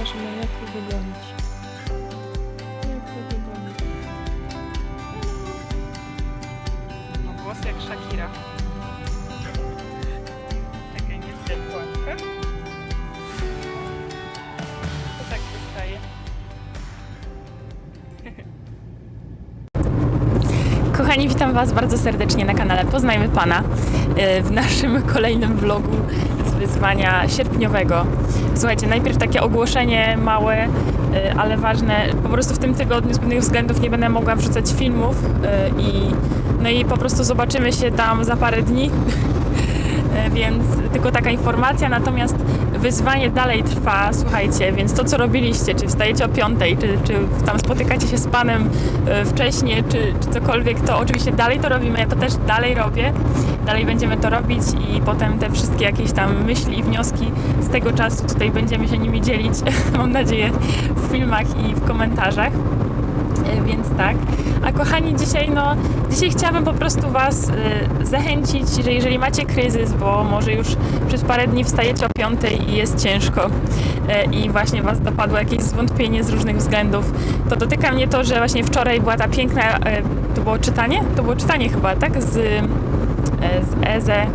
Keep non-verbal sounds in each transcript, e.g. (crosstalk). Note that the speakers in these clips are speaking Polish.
No jak to wygonić? Jak to wygonić? No głos jak Shakira. Kochani, witam Was bardzo serdecznie na kanale Poznajmy Pana e, w naszym (laughs) kolejnym vlogu z wyzwania sierpniowego. Słuchajcie, najpierw takie ogłoszenie małe, e, ale ważne. Po prostu w tym tygodniu z pewnych względów nie będę mogła wrzucać filmów e, i no i po prostu zobaczymy się tam za parę dni. (laughs) E, Więc tylko taka informacja, natomiast wyzwanie dalej trwa, słuchajcie, więc to co robiliście, czy wstajecie o piątej, czy, czy tam spotykacie się z Panem e, wcześniej, czy, czy cokolwiek, to oczywiście dalej to robimy, ja to też dalej robię, dalej będziemy to robić i potem te wszystkie jakieś tam myśli i wnioski z tego czasu tutaj będziemy się nimi dzielić, (laughs) mam nadzieję, w filmach i w komentarzach. E, Więc tak. A kochani, dzisiaj no, dzisiaj chciałabym po prostu Was y, zachęcić, że jeżeli macie kryzys, bo może już przez parę dni wstajecie o piątej i jest ciężko e, i właśnie Was dopadło jakieś zwątpienie z różnych względów, to dotyka mnie to, że właśnie wczoraj była ta piękna, e, to było czytanie? To było czytanie chyba, tak? Z, e, z Eze,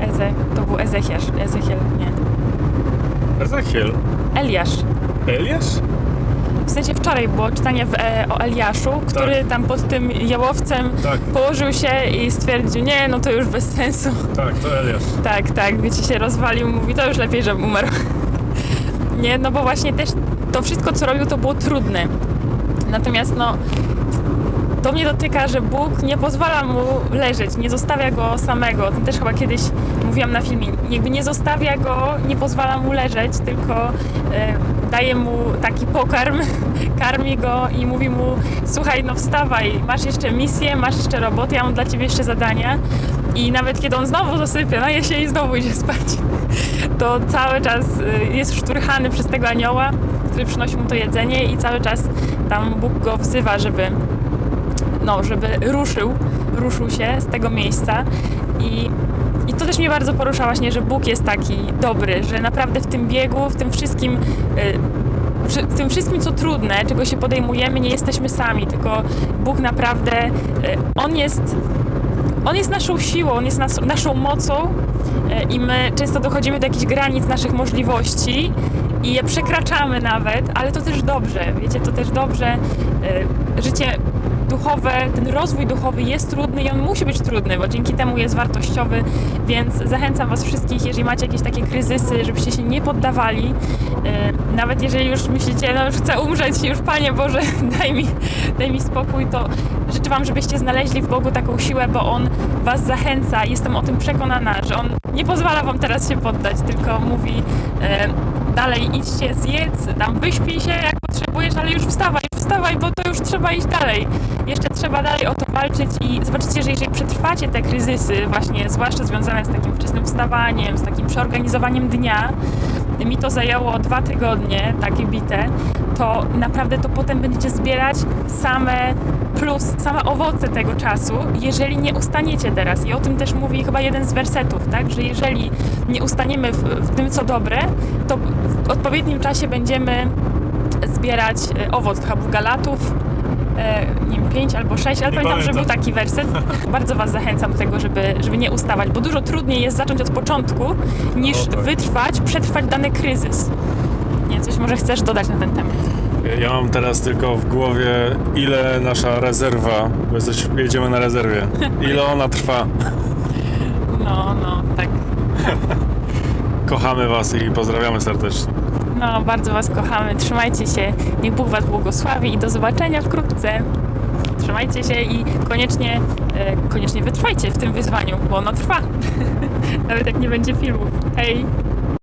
Eze, to był Ezechiasz, Ezechiel, nie, Ezechiel. Eliasz. Eliasz? W sensie wczoraj było czytanie w, e, o Eliaszu, który tam pod tym jałowcem Tak. położył się i stwierdził, nie, no to już bez sensu. Tak, to Eliasz. Tak, tak, wiecie, się rozwalił, mówi, to już lepiej, żebym umarł. (laughs) Nie, no bo właśnie też to wszystko, co robił, to było trudne. Natomiast no, to mnie dotyka, że Bóg nie pozwala mu leżeć, nie zostawia go samego. O tym też chyba kiedyś mówiłam na filmie. Jakby nie zostawia go, nie pozwala mu leżeć, tylko e, daje mu taki pokarm, (laughs) karmi go i mówi mu, słuchaj, no wstawaj, masz jeszcze misję, masz jeszcze robotę, ja mam dla ciebie jeszcze zadania. I nawet kiedy on znowu zasypia, no się i znowu idzie (laughs) spać, to cały czas y, jest szturchany przez tego anioła, który przynosi mu to jedzenie i cały czas tam Bóg go wzywa, żeby no, żeby ruszył, ruszył się z tego miejsca i, i to też mnie bardzo porusza właśnie, że Bóg jest taki dobry, że naprawdę w tym biegu, w tym wszystkim, y, w tym wszystkim co trudne, czego się podejmujemy, nie jesteśmy sami, tylko Bóg naprawdę, y, On jest on jest naszą siłą, on jest nas, naszą mocą e, i my często dochodzimy do jakichś granic naszych możliwości i je przekraczamy nawet, ale to też dobrze, wiecie, to też dobrze. Życie duchowe, ten rozwój duchowy jest trudny i on musi być trudny, bo dzięki temu jest wartościowy, więc zachęcam Was wszystkich, jeżeli macie jakieś takie kryzysy, żebyście się nie poddawali, e, nawet jeżeli już myślicie, no już chcę umrzeć, już Panie Boże, (laughs) daj mi, daj mi spokój, to życzę Wam, żebyście znaleźli w Bogu taką siłę, bo On Was zachęca. Jestem o tym przekonana, że On nie pozwala Wam teraz się poddać, tylko mówi e, dalej idźcie, zjedz, tam wyśpij się jak potrzebujesz, ale już wstawaj, wstawaj, bo to już trzeba iść dalej. Jeszcze trzeba dalej o to walczyć i zobaczycie, że jeżeli przetrwacie te kryzysy, właśnie zwłaszcza związane z takim wczesnym wstawaniem, z takim przeorganizowaniem dnia, mi to zajęło dwa tygodnie, takie bite, to naprawdę to potem będziecie zbierać same plus, same owoce tego czasu, jeżeli nie ustaniecie teraz. I o tym też mówi chyba jeden z wersetów, tak? Że jeżeli nie ustaniemy w, w tym, co dobre, to w odpowiednim czasie będziemy zbierać e, owoc. To chyba był Galatów, e, nie wiem, 5 albo 6, ale Nie pamiętam, że był pamiętam. taki werset. (laughs) Bardzo Was zachęcam do tego, żeby, żeby nie ustawać, bo dużo trudniej jest zacząć od początku, niż O, tak. wytrwać, przetrwać dany kryzys. Nie, coś może chcesz dodać na ten temat? Ja mam teraz tylko w głowie, ile nasza rezerwa, bo jesteś, jedziemy na rezerwie, (laughs) ile ona trwa. No, no, tak. (laughs) Kochamy Was i pozdrawiamy serdecznie. No, bardzo Was kochamy. Trzymajcie się. Niech Bóg Was błogosławi i do zobaczenia wkrótce. Trzymajcie się i koniecznie, e, koniecznie wytrwajcie w tym wyzwaniu, bo ono trwa. (laughs) Nawet jak nie będzie filmów. Hej!